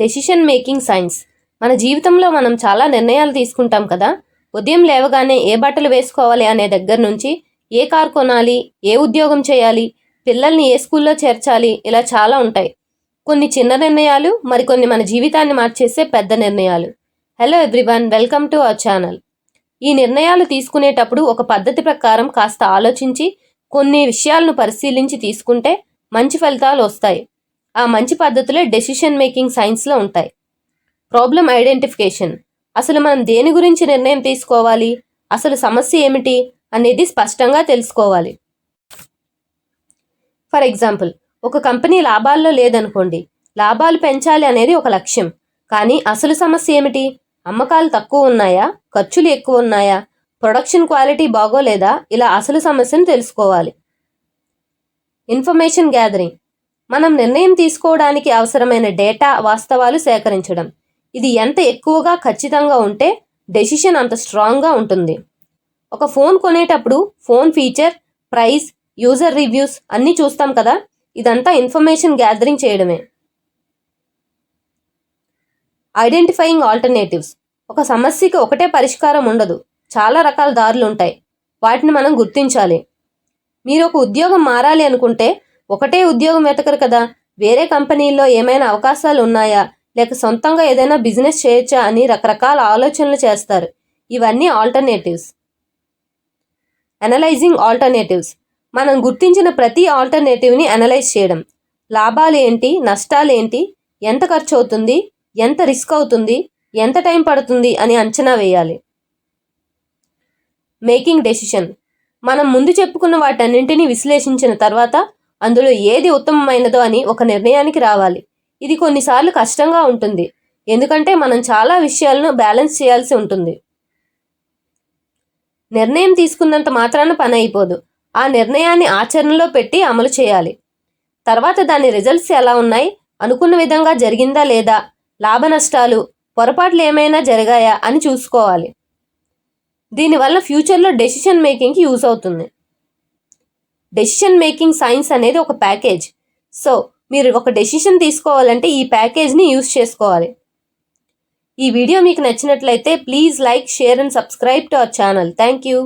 Decision making science మన జీవితంలో మనం చాలా నిర్ణయాలు తీసుకుంటాం కదా? ఉదయం లేవగానే ఏ బట్టలు వేసుకోవాలి అనే దగ్గర నుంచి ఏ కార్ కొనాలి ఏ ఉద్యోగం చేయాలి పిల్లల్ని ఏ స్కూల్లో చేర్చాలి ఇలా చాలా ఉంటాయి. కొన్ని చిన్న నిర్ణయాలు మరికొన్ని మన జీవితాన్ని మార్చేసే పెద్ద నిర్ణయాలు. Hello everyone welcome to our channel ఈ నిర్ణయాలు తీసుకునేటప్పుడు ఒక పద్ధతి ప్రకారం కాస్త ఆలోచించి కొన్ని విషయాలను పరిశీలించి తీసుకుంటే మంచి ఫలితాలు వస్తాయి. ఆ మంచి పద్ధతులే డెసిషన్ మేకింగ్ సైన్స్లో ఉంటాయి. ప్రాబ్లం ఐడెంటిఫికేషన్ అసలు మనం దేని గురించి నిర్ణయం తీసుకోవాలి? అసలు సమస్య ఏమిటి? అనేది స్పష్టంగా తెలుసుకోవాలి. ఫర్ ఎగ్జాంపుల్ ఒక కంపెనీ లాభాల్లో లేదనుకోండి లాభాలు పెంచాలి అనేది ఒక లక్ష్యం. కానీ అసలు సమస్య ఏమిటి? అమ్మకాలు తక్కువ ఉన్నాయా? ఖర్చులు ఎక్కువ ఉన్నాయా? ప్రొడక్షన్ క్వాలిటీ బాగోలేదా? ఇలా అసలు సమస్యను తెలుసుకోవాలి. ఇన్ఫర్మేషన్ గ్యాదరింగ్ మనం నిర్ణయం తీసుకోవడానికి అవసరమైన డేటా వాస్తవాలు సేకరించడం. ఇది ఎంత ఎక్కువగా ఖచ్చితంగా ఉంటే డెసిషన్ అంత స్ట్రాంగ్గా ఉంటుంది. ఒక ఫోన్ కొనేటప్పుడు phone feature price user reviews అన్నీ చూస్తాం కదా? ఇదంతా ఇన్ఫర్మేషన్ గ్యాదరింగ్ చేయడమే. Identifying alternatives. ఒక సమస్యకి ఒకటే పరిష్కారం ఉండదు. చాలా రకాల దారులు ఉంటాయి వాటిని మనం గుర్తించాలి. మీరు ఒక ఉద్యోగం మారాలి అనుకుంటే ఒకటే ఉద్యోగం వెతకరు కదా. వేరే కంపెనీల్లో ఏమైనా అవకాశాలు ఉన్నాయా లేక సొంతంగా ఏదైనా బిజినెస్ చేయొచ్చా అని రకరకాల ఆలోచనలు చేస్తారు. ఇవన్నీ ఆల్టర్నేటివ్స్. Analysing alternatives. మనం గుర్తించిన ప్రతి ఆల్టర్నేటివ్ని అనలైజ్ చేయడం. లాభాలు ఏంటి నష్టాలు ఏంటి ఎంత ఖర్చు అవుతుంది ఎంత రిస్క్ అవుతుంది? ఎంత టైం పడుతుంది? అని అంచనా వేయాలి. Making decision. మనం ముందు చెప్పుకున్న వాటన్నింటినీ విశ్లేషించిన తర్వాత అందులో ఏది ఉత్తమమైనదో అని ఒక నిర్ణయానికి రావాలి. ఇది కొన్నిసార్లు కష్టంగా ఉంటుంది. ఎందుకంటే మనం చాలా విషయాలను బ్యాలెన్స్ చేయాల్సి ఉంటుంది. నిర్ణయం తీసుకున్నంత మాత్రాన పని అయిపోదు. ఆ నిర్ణయాన్ని ఆచరణలో పెట్టి అమలు చేయాలి. తర్వాత దాని రిజల్ట్స్ ఎలా ఉన్నాయి? అనుకున్న విధంగా జరిగిందా లేదా? లాభ నష్టాలు పొరపాట్లు ఏమైనా జరిగాయా అని చూసుకోవాలి. దీనివల్ల ఫ్యూచర్లో డెసిషన్ మేకింగ్కి యూజ్ అవుతుంది. డెసిషన్ మేకింగ్ సైన్స్ అనేది ఒక ప్యాకేజ్ సో మీరు ఒక డెసిషన్ తీసుకోవాలంటే ఈ ప్యాకేజ్ని యూస్ చేసుకోవాలి. ఈ వీడియో మీకు నచ్చినట్లయితే please like share and subscribe to our channel thank you